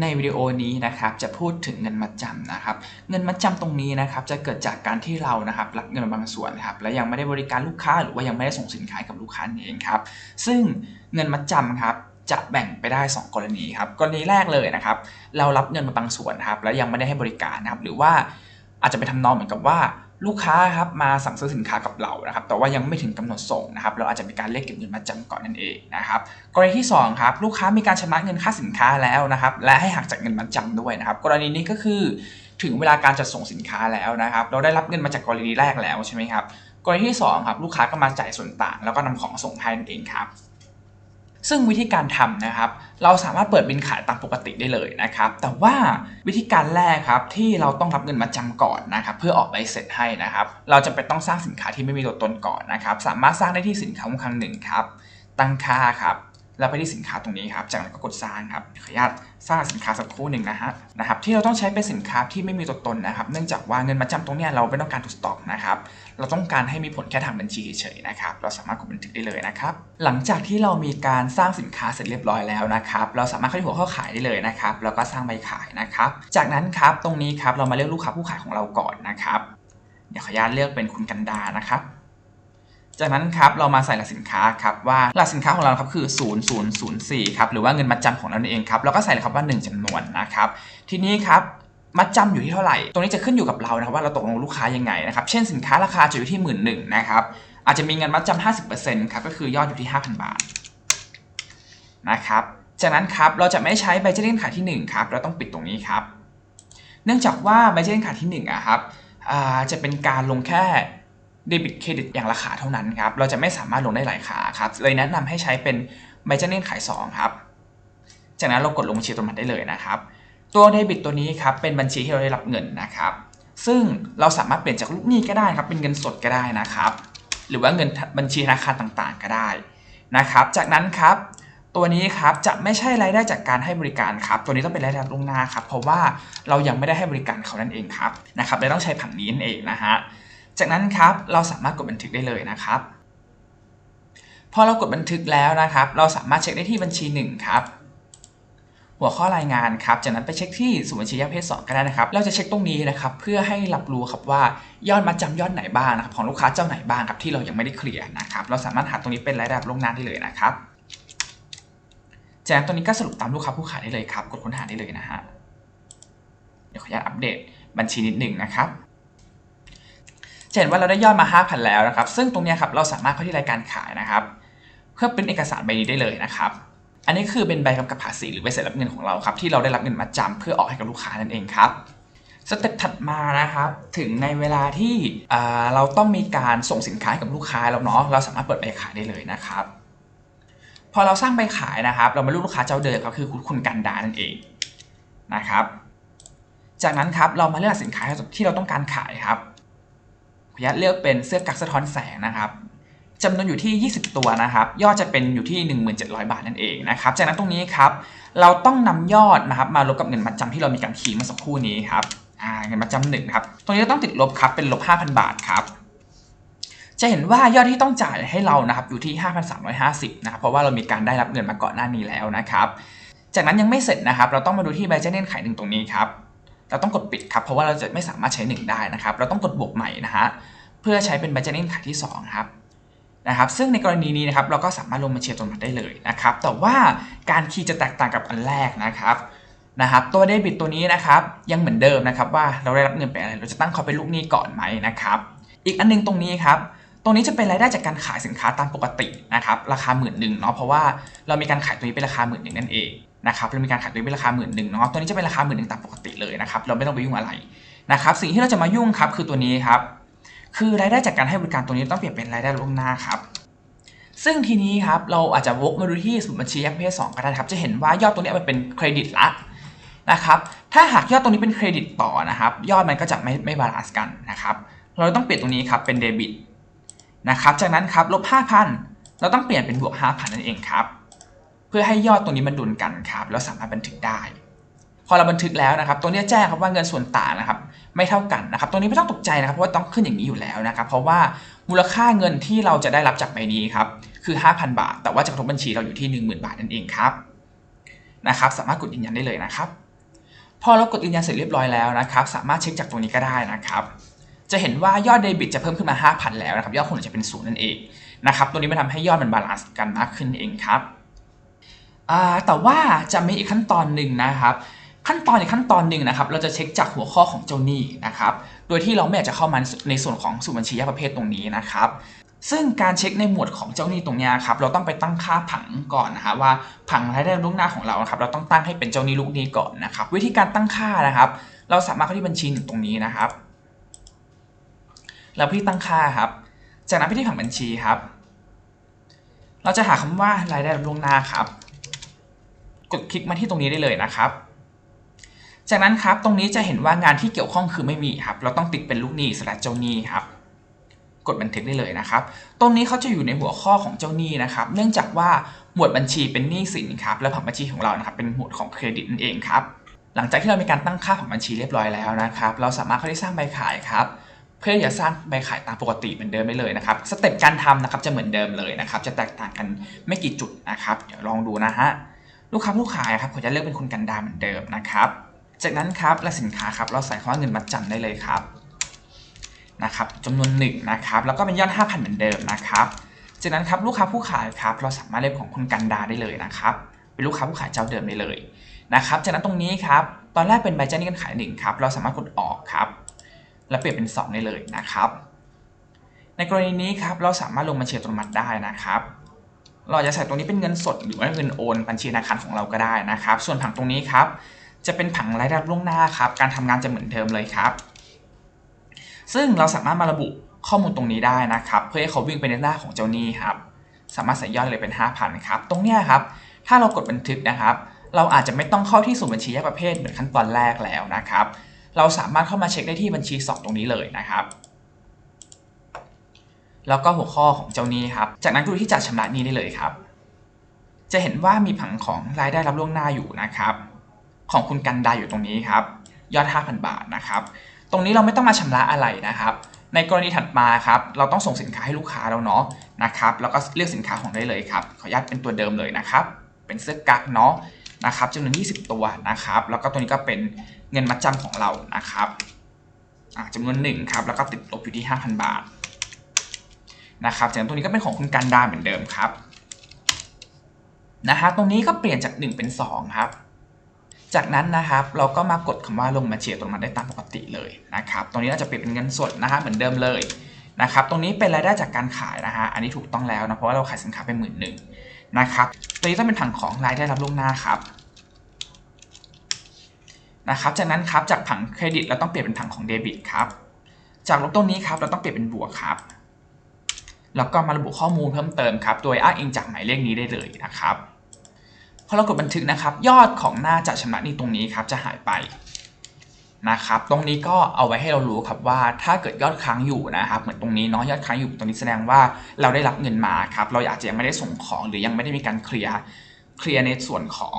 ในวิดีโอนี้นะครับจะพูดถึงเงินมัดจำนะครับ เงินมัดจำตรงนี้นะครับจะเกิดจากการที่เรานะครับรับเงินบางส่วนครับและยังไม่ได้บริการลูกค้าหรือว่ายังไม่ได้ส่งสินค้ากับลูกค้านั่เองครับ ซึ่งเงินมัดจำครับจะแบ่งไปได้ 2 กรณีครับกรณีแรกเลยนะครับ เรารับเงินมาบางส่วนครับแล้วยังไม่ได้ให้บริการนะครับ หรือว่าอาจจะเป็นทำนองเหมือนกับว่า ลูกค้าครับมาสั่งซื้อสินค้ากับเรานะครับ แต่ว่ายังไม่ถึงกำหนดส่งนะครับ เราอาจจะมีการเรียกเก็บเงินมาจำก่อนนั่นเองนะครับ กรณีที่2ครับลูกค้ามีการชำระเงินค่าสินค้าแล้วนะครับ และให้หักจากเงินมัดจำด้วยนะครับ กรณีนี้ก็คือถึงเวลาการจัดส่งสินค้าแล้วนะครับ เราได้รับเงินมาจากกรณีแรกแล้วใช่ไหมครับ กรณีที่2ครับลูกค้าก็มาจ่ายส่วนต่าง แล้วก็นำของส่งให้นั่นเองครับ ซึ่งวิธีการทำนะครับ เราสามารถเปิดบินขายตามปกติได้เลยนะครับ แต่ว่าวิธีการแรกครับที่เราต้องรับเงินมาจำก่อนนะครับเพื่อออกใบเสร็จให้นะครับ เราจะเป็นต้องสร้างสินค้าที่ไม่มีตัวตนก่อนนะครับ สามารถสร้างได้ที่สินค้าครั้งหนึ่งครับ ตั้งค่าครับ แล้วไปที่สินค้าตรงนี้ครับ จากนั้นก็กดสร้างครับ ขออนุญาตสร้างสินค้าสักครู่หนึ่งนะฮะนะครับ ที่เราต้องใช้เป็นสินค้าที่ไม่มีตัวตนนะครับ เนื่องจากว่าเงินมาจำตรงนี้เราไม่ต้องการถูกสต็อกนะครับ เราต้องการให้มีผลแค่ทางบัญชีเฉยๆนะครับ เราสามารถกดบันทึกได้เลยนะครับ หลังจากที่เรามีการสร้างสินค้าเสร็จเรียบร้อยแล้วนะครับ เราสามารถเข้าที่หัวข้อขายได้เลยนะครับ แล้วก็สร้างใบขายนะครับ จากนั้นครับตรงนี้ครับเรามาเลือกลูกค้าผู้ขายของเราก่อนนะครับ เดี๋ยวขออนุญาตเลือกเป็นคุณกันดานะครับ จากนั้นครับเรามาใส่รหัสสินค้าครับว่ารหัสสินค้าของเราครับคือ0004ครับหรือว่าเงินมัดจำของเราเองครับแล้วก็ใส่เลยครับว่า 1จำนวนนะครับทีนี้ครับมัดจำอยู่ที่เท่าไหร่ ตรงนี้จะขึ้นอยู่กับเรานะครับว่าเราตกลงลูกค้ายังไงนะครับเช่นสินค้าราคาจะอยู่ที่1 1ื่นนะครับอาจจะมีเงินมัดจำ50%ครับก็คือยอดอยู่ที่ 5,000 บาทนะครับจากนั้นครับเราจะไม่ใช้ใบแจ้งเงื่นไขที่1ครับเราต้องปิดตรงนี้ครับ เนื่องจากว่าใบแจ้งเงื่นไขที่1อะครับจะเป็นการลงแค่ เดบิตเครดิตอย่างละขาเท่านั้นครับ เราจะไม่สามารถลงได้หลายขาครับ เลยแนะนำให้ใช้เป็นใบแจ้งเงื่อนไข2ครับ จากนั้นเรากดลงบัญชีตรงนั้นได้เลยนะครับ ตัวเดบิตตัวนี้ครับเป็นบัญชีที่เราได้รับเงินนะครับ ซึ่งเราสามารถเปลี่ยนจากลูกหนี้ก็ได้ครับ เป็นเงินสดก็ได้นะครับ หรือว่าเงินบัญชีธนาคารต่างๆ ก็ได้นะครับ จากนั้นครับตัวนี้ครับจะไม่ใช่รายได้จากการให้บริการครับ ตัวนี้ต้องเป็นรายได้ล่วงหน้าครับ เพราะว่าเรายังไม่ได้ให้บริการเขานั่นเองครับนะครับเลยต้องใช้ผังนี้นั่นเองนะฮะ จากนั้นครับเราสามารถกดบันทึกได้เลยนะครับ พอเรากดบันทึกแล้วนะครับ เราสามารถเช็คได้ที่บัญชี1ครับหัวข้อรายงานครับ จากนั้นไปเช็คที่สมุดบัญชีแยกเพศ2ก็ได้นะครับ เราจะเช็คตรงนี้นะครับ เพื่อให้รับรู้ครับว่ายอดมาจำยอดไหนบ้างนะครับของลูกค้าเจ้าไหนบ้างครับที่เรายังไม่ได้เคลียร์นะครับ เราสามารถหาตรงนี้เป็นรายได้ล่วงหน้าได้เลยนะครับ จากนั้นตรงนี้ก็สรุปตามลูกค้าผู้ขายได้เลยครับ กดค้นหาได้เลยนะฮะ เดี๋ยวขออนุญาตอัปเดตบัญชีนิดหนึ่งนะครับ จะเห็นว่าเราได้ยอดมา 5,000 แล้วนะครับ ซึ่งตรงนี้ครับเราสามารถเข้าที่รายการขายนะครับ เพื่อเป็นเอกสารใบนี้ได้เลยนะครับ อันนี้คือเป็นใบกำกับภาษีหรือใบเสร็จรับเงินของเราครับที่เราได้รับเงินมาจำเพื่อออกให้กับลูกค้านั่นเองครับสเต็ปถัดมานะครับ ถึงในเวลาที่เราต้องมีการส่งสินค้าให้กับลูกค้าแล้วเนาะเราสามารถเปิดใบขายได้เลยนะครับ พอเราสร้างใบขายนะครับ เรามาลือกลูกค้าเจ้าเดิมครับคือคุณกันดานั่นเองนะครับ จากนั้นครับเรามาเลือกสินค้าที่เราต้องการขายครับ ขออนุญาตเลือกเป็นเสื้อกั๊กสะท้อนแสงนะครับจำนวนอยู่ที่ 20 ตัวนะครับยอดจะเป็นอยู่ที่ 1700 บาทนั่นเองนะครับจากนั้นตรงนี้ครับเราต้องนำยอดนะครับมาลบกับเงินมัดจำที่เรามีการคีย์เมื่อสักครู่นี้ครับอ่าเงินมัดจำหนึ่งครับตรงนี้ต้องติดลบครับเป็นลบ 5,000 บาทครับจะเห็นว่ายอดที่ต้องจ่ายให้เรานะครับอยู่ที่ 5,350นะครับเพราะว่าเรามีการได้รับเงินมาก่อนหน้านี้แล้วนะครับจากนั้นยังไม่เสร็จนะครับ เราต้องมาดูที่ใบแจ้งเงื่อนไขหนึ่งตรงนี้ครับ เราต้องกดปิดครับ เพราะว่าเราจะไม่สามารถใช้หนึ่งได้นะครับ เราต้องกดบวกใหม่นะฮะ เพื่อใช้เป็นใบแจ้งเงื่อนที่2ครับนะครับ ซึ่งในกรณีนี้นะครับเราก็สามารถลงบัญชีตรงนั้นได้เลยนะครับ แต่ว่าการคีย์จะแตกต่างกับอันแรกนะครับนะครับ ตัวเดบิตตัวนี้นะครับยังเหมือนเดิมนะครับว่าเราได้รับเงินไปอะไร เราจะตั้งเขาเป็นลูกหนี้ก่อนไหมนะครับ อีกอันนึงตรงนี้ครับตรงนี้จะเป็นรายได้จากการขายสินค้าตามปกตินะครับราคาหมื่นหนึ่งเนาะเพราะว่าเรามีการขายตัวนี้เป็นราคาหมื่นหนึ่งนั่นเอง นะครับเรามีการขายตัวเป็นราคาหมื่นหนึ่งเนาะตัวนี้จะเป็นราคาหมื่นหนึ่งตามปกติเลยนะครับเราไม่ต้องไปยุ่งอะไรนะครับสิ่งที่เราจะมายุ่งครับคือตัวนี้ครับคือรายได้จากการให้บริการตัวนี้ต้องเปลี่ยนเป็นรายได้ล่วงหน้าครับซึ่งทีนี้ครับเราอาจจะวกมาดูที่สมุดบัญชีแยกประเภท2ก็ได้ครับจะเห็นว่ายอดตรงนี้มันเป็นเครดิตละนะครับถ้าหากยอดตรงนี้เป็นเครดิตต่อนะครับ ยอดมันก็จะไม่ไม่บาลานซ์กันนะครับเราต้องเปลี่ยนตรงนี้ครับเป็นเดบิตนะครับจากนั้นครับลบ5,000 เราต้องเปลี่ยนเป็นบวก5,000 นั่นเองครับ พื่อให้ยอดตรงนี้มันดุลกันครับแล้วสามารถบันทึกได้ พอเราบันทึกแล้วนะครับ ตัวนี้แจ้งครับว่าเงินส่วนต่างนะครับ ไม่เท่ากันนะครับ ตรงนี้ไม่ต้องตกใจนะครับเพราะว่าต้องขึ้นอย่างนี้อยู่แล้วนะครับ เพราะว่ามูลค่าเงินที่เราจะได้รับจากใบนี้ครับคือ 5,000 บาท แต่ว่าจากทบบัญชีเราอยู่ที่ 10,000 บาทนั่นเองครับนะครับ สามารถกดยืนยันได้เลยนะครับ พอเรากดยืนยันเสร็จเรียบร้อยแล้วนะครับ สามารถเช็คจากตรงนี้ก็ได้นะครับ จะเห็นว่ายอดเดบิตจะเพิ่มขึ้นมา 5,000 แล้วนะครับ ยอดคนอื่นจะเป็นศูนย์นั่นเองนะครับ ตัวนี้มันทำให้ยอดมันบาลานซ์กันมากขึ้นเองครับ แต่ว่าจะมีอีกขั้นตอนหนึ่งนะครับ ขั้นตอนอีกขั้นตอนหนึ่งนะครับ เราจะเช็คจากหัวข้อของเจ้าหนี้นะครับ โดยที่เราไม่อยากจะเข้ามาในส่วนของสูตรบัญชีแยกประเภทตรงนี้นะครับ ซึ่งการเช็คในหมวดของเจ้าหนี้ตรงนี้ครับ เราต้องไปตั้งค่าผังก่อนนะฮะว่าผังรายได้ล่วงหน้าของเราครับ เราต้องตั้งให้เป็นเจ้าหนี้ลูกหนี้ก่อนนะครับ วิธีการตั้งค่านะครับ เราสามารถเข้าที่บัญชีหนึ่งตรงนี้นะครับ แล้วพี่ตั้งค่าครับ จากนั้นไปที่ผังบัญชีครับ เราจะหาคำว่ารายได้ล่วงหน้าครับ กดคลิกมาที่ตรงนี้ได้เลยนะครับ จากนั้นครับตรงนี้จะเห็นว่างานที่เกี่ยวข้องคือไม่มีครับ เราต้องติดเป็นลูกหนี้สลัดเจ้าหนี้ครับกดบันทึกได้เลยนะครับ ตรงนี้เขาจะอยู่ในหัวข้อของเจ้าหนี้นะครับ เนื่องจากว่าหมวดบัญชีเป็นหนี้สินครับ และผังบัญชีของเรานะครับเป็นหมวดของเครดิตนั่นเองครับ หลังจากที่เรามีการตั้งค่าผังบัญชีเรียบร้อยแล้วนะครับ เราสามารถเข้าที่สร้างใบขายครับ เพื่อจะสร้างใบขายตามปกติเหมือนเดิมได้เลยนะครับ สเต็ปการทำนะครับจะเหมือนเดิมเลยนะครับ จะแตกต่างกันไม่กี่จุดนะครับ เดี๋ยวลองดูนะฮะ ลูกค้าผู้ขายครับผมจะเลือกเป็นคนกันดาเหมือนเดิมนะครับ จากนั้นครับและสินค้าครับเราใส่คำว่าเงินมัดจำได้เลยครับนะครับจำนวนหนึ่งนะครับแล้วก็เป็นยอด5,000 เหมือนเดิมนะครับจากนั้นครับลูกค้าผู้ขายครับเราสามารถเลือกของคุณกันดาได้เลยนะครับเป็นลูกค้าผู้ขายเจ้าเดิมได้เลยนะครับจากนั้นตรงนี้ครับตอนแรกเป็นใบแจ้งหนี้การขายหนึ่งครับเราสามารถกดออกครับแล้วเปลี่ยนเป็น 2 ได้เลยนะครับ ในกรณีนี้ครับเราสามารถลงบัญชีอัตโนมัติได้นะครับ เราจะใส่ตรงนี้เป็นเงินสดหรือว่าเงินโอนบัญชีธนาคารของเราก็ได้นะครับ ส่วนผังตรงนี้ครับ จะเป็นผังรายได้ล่วงหน้าครับ การทำงานจะเหมือนเดิมเลยครับ ซึ่งเราสามารถมาระบุข้อมูลตรงนี้ได้นะครับ เพื่อให้เขาวิ่งไปในหน้าของเจ้าหนี้ครับ สามารถใส่ยอดเลยเป็น 5,000ครับ ตรงเนี้ยครับ ถ้าเรากดบันทึกนะครับ เราอาจจะไม่ต้องเข้าที่สมุดบัญชีแยกประเภทเหมือนขั้นตอนแรกแล้วนะครับ เราสามารถเข้ามาเช็คได้ที่บัญชี 2 ตรงนี้เลยนะครับ แล้วก็หัวข้อของเจ้านี้ครับ จากนั้นดูที่จัดชำระหนี้ได้เลยครับ จะเห็นว่ามีผังของรายได้รับล่วงหน้าอยู่นะครับ ของคุณกันดาอยู่ตรงนี้ครับ ยอด 5,000 บาทนะครับ ตรงนี้เราไม่ต้องมาชำระอะไรนะครับ ในกรณีถัดมาครับ เราต้องส่งสินค้าให้ลูกค้าแล้วเนาะนะครับ แล้วก็เลือกสินค้าของได้เลยครับ ขออนุญาตเป็นตัวเดิมเลยนะครับ เป็นเสื้อกั๊กเนาะนะครับจำนวน 20 ตัวนะครับ แล้วก็ตัวนี้ก็เป็นเงินมัดจำของเรานะครับอ่าจำนวนหนึ่งครับ แล้วก็ติดลบอยู่ที่ 5,000 บาท นะครับจากนั้นตัวนี้ก็เป็นของคุณกันดาเหมือนเดิมครับนะฮะตรงนี้ก็เปลี่ยนจาก 1 เป็น 2 ครับ จากนั้นนะครับเราก็มากดคำว่าลงบัญชีอัตโนมัติได้ตามปกติเลยนะครับตรงนี้เราจะเปลี่ยนเป็นเงินสดนะฮะเหมือนเดิมเลยนะครับตรงนี้เป็นรายได้จากการขายนะฮะอันนี้ถูกต้องแล้วนะเพราะว่าเราขายสินค้าไปหมื่นหนึ่งนะครับตัวนี้ต้องเป็นผังของรายได้รับล่วงหน้าครับนะครับจากนั้นครับจากผังเครดิตเราต้องเปลี่ยนเป็นผังของเดบิตครับจากลบตรงนี้ครับเราต้องเปลี่ยนเป็นบวกครับ แล้วก็มาระบุข้อมูลเพิ่มเติมครับโดยอ้างอิงจากหมายเลขนี้ได้เลยนะครับพอเรากดบันทึกนะครับ ยอดของหน้าจัดชำระนี้ตรงนี้ครับจะหายไปนะครับ ตรงนี้ก็เอาไว้ให้เรารู้ครับว่าถ้าเกิดยอดค้างอยู่นะครับ เหมือนตรงนี้เนาะยอดค้างอยู่ตรงนี้แสดงว่าเราได้รับเงินมาครับ เราอาจจะยังไม่ได้ส่งของหรือยังไม่ได้มีการเคลียร์เคลียร์ในส่วนของ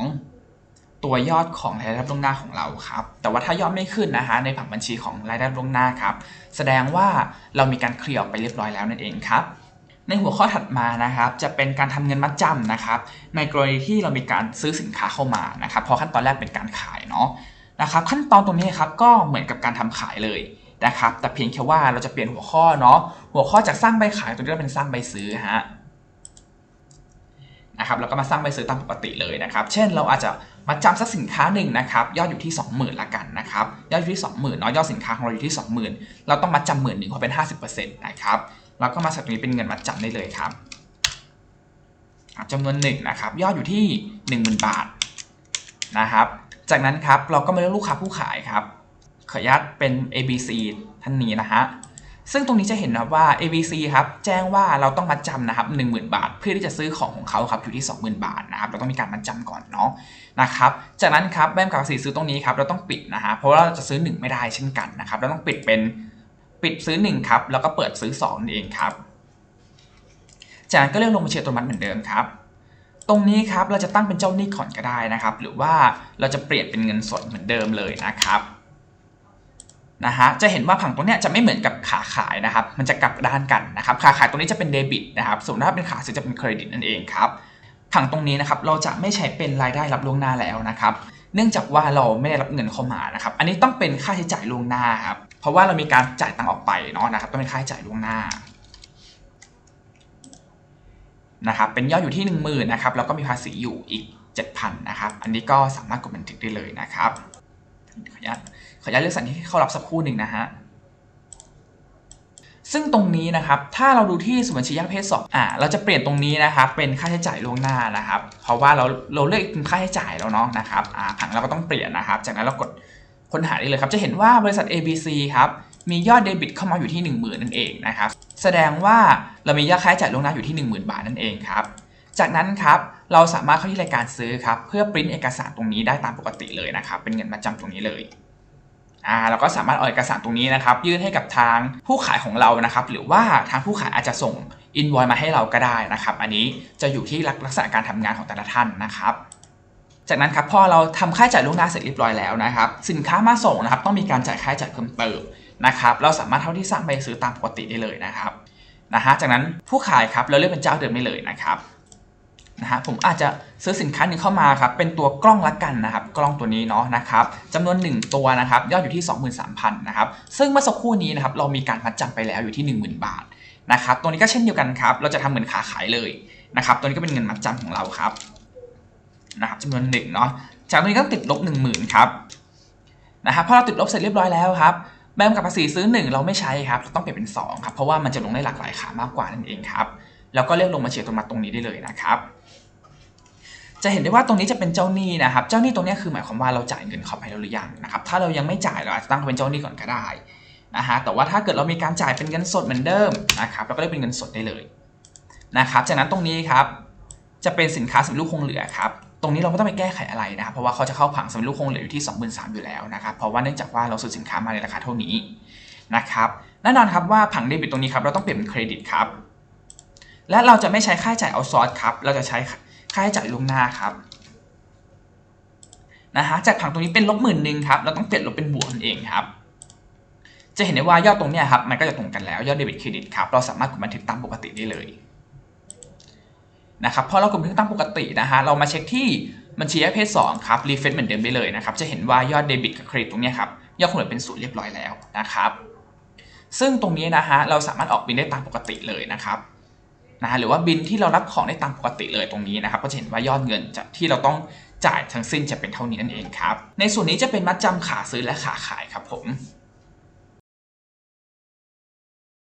ตัวยอดของรายได้ล่วงหน้าของเราครับ แต่ว่าถ้ายอดไม่ขึ้นนะฮะในผังบัญชีของรายได้ล่วงหน้าครับ แสดงว่าเรามีการเคลียร์ไปเรียบร้อยแล้วนั่นเองครับ ในหัวข้อถัดมานะครับ จะเป็นการทำเงินมัดจำนะครับ ในกรณีที่เรามีการซื้อสินค้าเข้ามานะครับพราะขั้นตอนแรกเป็นการขายเนาะนะครับ ขั้นตอนตรงนี้ครับก็เหมือนกับการทำขายเลยนะครับ แต่เพียงแค่ว่าเราจะเปลี่ยนหัวข้อเนาะหัวข้อจากสร้างใบขายตัวนี้เราเป็นสร้างใบซื้อฮะนะครับแล้วก็มาสร้างใบซื้อตามปกติเลยนะครับ เช่นเราอาจจะมาจำสักสินค้าหนึ่งนะครับยอดอยู่ที่ 20,000ละกันนะครับยอดอยู่ที่ 20,000เนาะยอดสินค้าของเราอยู่ที่ 20,000 เราต้องมาจำหมื่นหนึ่งเพราะเป็น 50%นะครับ เราก็มาใส่ตรงนี้เป็นเงินมัดจำได้เลยครับจำนวนหนึ่งนะครับยอดอยู่ที่ 10,000 บาทนะครับ จากนั้นครับเราก็มาเลือกลูกค้าผู้ขายครับขออนุญาตเป็น ABC ท่านนี้นะฮะซึ่งตรงนี้จะเห็นนะว่า ABC ครับแจ้งว่าเราต้องมัดจำนะครับ10,000 บาท เพื่อที่จะซื้อของของเขาครับอยู่ที่ 20,000 บาทนะครับเราต้องมีการมัดจำก่อนเนาะนะครับจากนั้นครับแบมกับภาษีซื้อตรงนี้ครับเราต้องปิดนะฮะเพราะว่าเราจะซื้อ 1 ไม่ได้เช่นกันนะครับเราต้องปิดเป็น ปิดซื้อ1ครับแล้วก็เปิดซื้อ2นั่นเองครับ จากนั้นก็เลือกลงบัญชีอัตโนมัติเหมือนเดิมครับ ตรงนี้ครับเราจะตั้งเป็นเจ้าหนี้ก่อนก็ได้นะครับ หรือว่าเราจะเปลี่ยนเป็นเงินสดเหมือนเดิมเลยนะครับนะฮะจะเห็นว่าผังตรงนี้จะไม่เหมือนกับขาขายนะครับ มันจะกลับด้านกันนะครับขาขายตรงนี้จะเป็นเดบิตนะครับ ส่วนถ้าเป็นขาซื้อจะเป็นเครดิตนั่นเองครับผังตรงนี้นะครับเราจะไม่ใช้เป็นรายได้รับล่วงหน้าแล้วนะครับ เนื่องจากว่าเราไม่ได้รับเงินเข้ามานะครับ อันนี้ต้องเป็นค่าใช้จ่ายล่วงหน้าครับ เพราะว่าเรามีการจ่ายตังค์ออกไปเนาะนะครับต้องเป็นค่าใช้จ่ายล่วงหน้านะครับเป็นยอดอยู่ที่ 1 0,000นะครับแล้วก็มีภาษีอยู่อีก 7,000นะครับอันนี้ก็สามารถกดบันทึกได้เลยนะครับขออนุญาตขออนุญาตเลือกสันที่เข้ารับสักครู่หนึ่งนะฮะซึ่งตรงนี้นะครับถ้าเราดูที่สมุดบัญชีแยกประเภท2อ่าเราจะเปลี่ยนตรงนี้นะครับเป็นค่าใช้จ่ายล่วงหน้านะครับ เพราะว่าเราเราเลือกเป็นค่าใช้จ่ายแล้วเนาะนะครับอ่าผังเราก็ต้องเปลี่ยนนะครับ จากนั้นเรากด ค้นหาได้เลยครับ จะเห็นว่าบริษัท ABC ครับ มียอดเดบิตเข้ามาอยู่ที่ 10,000 นั่นเองนะครับ แสดงว่าเรามียอดค่าใช้จ่ายล่วงหน้าอยู่ที่ 10,000 บาทนั่นเองครับ จากนั้นครับ เราสามารถเข้าที่รายการซื้อครับ เพื่อปริ้นเอกสารตรงนี้ได้ตามปกติเลยนะครับ เป็นเงินมาจำตรงนี้เลยอ่าเราก็สามารถเอาเอกสารตรงนี้นะครับ ยื่นให้กับทางผู้ขายของเรานะครับ หรือว่าทางผู้ขายอาจจะส่งอินวอยมาให้เราก็ได้นะครับ อันนี้จะอยู่ที่ลักษณะการทำงานของแต่ละท่านนะครับ จากนั้นครับพอเราทำค่าจ่ายล่วงหน้าเสร็จเรียบร้อยแล้วนะครับ สินค้ามาส่งนะครับ ต้องมีการจ่ายค่าจ่ายเพิ่มเติมนะครับ เราสามารถเท่าที่สร้างใบซื้อตามปกติได้เลยนะครับนะฮะจากนั้นผู้ขายครับเราเลือกเป็นเจ้าเดิมได้เลยนะครับนะฮะผมอาจจะซื้อสินค้าหนึ่งเข้ามาครับเป็นตัวกล้องละกันนะครับ กล้องตัวนี้เนาะนะครับจำนวน 1 ตัวนะครับยอดอยู่ที่ 23,000นะครับซึ่งเมื่อสักครู่นี้นะครับเรามีการมัดจำไปแล้วอยู่ที่ 10,000 บาทนะครับตัวนี้ก็เช่นเดียวกันครับ เราจะทำเหมือนขาขายเลยนะครับตัวนี้ก็เป็นเงินมัดจำของเราครับ นะครับจำนวนหนึ่งเนาะจากตัวนี้ก็ติดลบ 10,000ครับนะครับพอเราติดลบเสร็จเรียบร้อยแล้วครับใบกำกับภาษีซื้อ 1 เราไม่ใช้ครับเราต้องเปลี่ยนเป็น2ครับเพราะว่ามันจะลงได้หลากหลายขามากกว่านั่นเองครับแล้วก็เลือกลงมาเฉียดตรงมาตรงนี้ได้เลยนะครับจะเห็นได้ว่าตรงนี้จะเป็นเจ้าหนี้นะครับ เจ้าหนี้ตรงนี้คือหมายความว่าเราจ่ายเงินเขาไปแล้วหรือยังนะครับ ถ้าเรายังไม่จ่ายเราอาจจะตั้งเป็นเจ้าหนี้ก่อนก็ได้นะฮะ แต่ว่าถ้าเกิดเรามีการจ่ายเป็นเงินสดเหมือนเดิมนะครับ เราก็ได้เป็นเงินสดได้เลยนะครับ จากนั้นตรงนี้ครับจะเป็นสินค้าสำเร็จรูปคงเหลือครับ รงนี้เราไม่ต้องไปแก้ไขอะไรนะครับเพราะว่าเขาจะเข้าผังสำเร็จรูปคงเหลืออยู่ที่ 23,000อยู่แล้วนะครับเพราะว่าเนื่องจากว่าเราซื้อสินค้ามาในราคาเท่านี้นะครับแน่นอนครับว่าผังเดบิตตรงนี้ครับเราต้องเปลี่ยนเป็นเครดิตครับและเราจะไม่ใช้ค่าใช้จ่ายเอาซอร์สครับเราจะใช้ค่าใช้จ่ายล่วงหน้าครับนะฮะจากผังตรงนี้เป็นลบหมื่นหนึ่งครับเราต้องเปลี่ยนลบเป็นบวกนั่นเองครับจะเห็นได้ว่ายอดตรงนี้ครับมันก็จะตรงกันแล้วยอดเดบิตเครดิตครับเราสามารถกดบันทึกตามปกติได้เลย นะครับพอเรากดบันทึกตามปกตินะฮะเรามาเช็คที่บัญชีประเภท2ครับรีเฟซเหมือนเดิมได้เลยนะครับจะเห็นว่ายอดเดบิตกับเครดิตตรงเนี้ยครับยอดคงเหลือเป็นศูนย์เรียบร้อยแล้วนะครับซึ่งตรงนี้นะฮะเราสามารถออกบินได้ตามปกติเลยนะครับนะฮะหรือว่าบินที่เรารับของได้ตามปกติเลยตรงนี้นะครับก็จะเห็นว่ายอดเงินจะที่เราต้องจ่ายทั้งสิ้นจะเป็นเท่านี้นั่นเองครับในส่วนนี้จะเป็นมัดจำขาซื้อและขาขายครับผม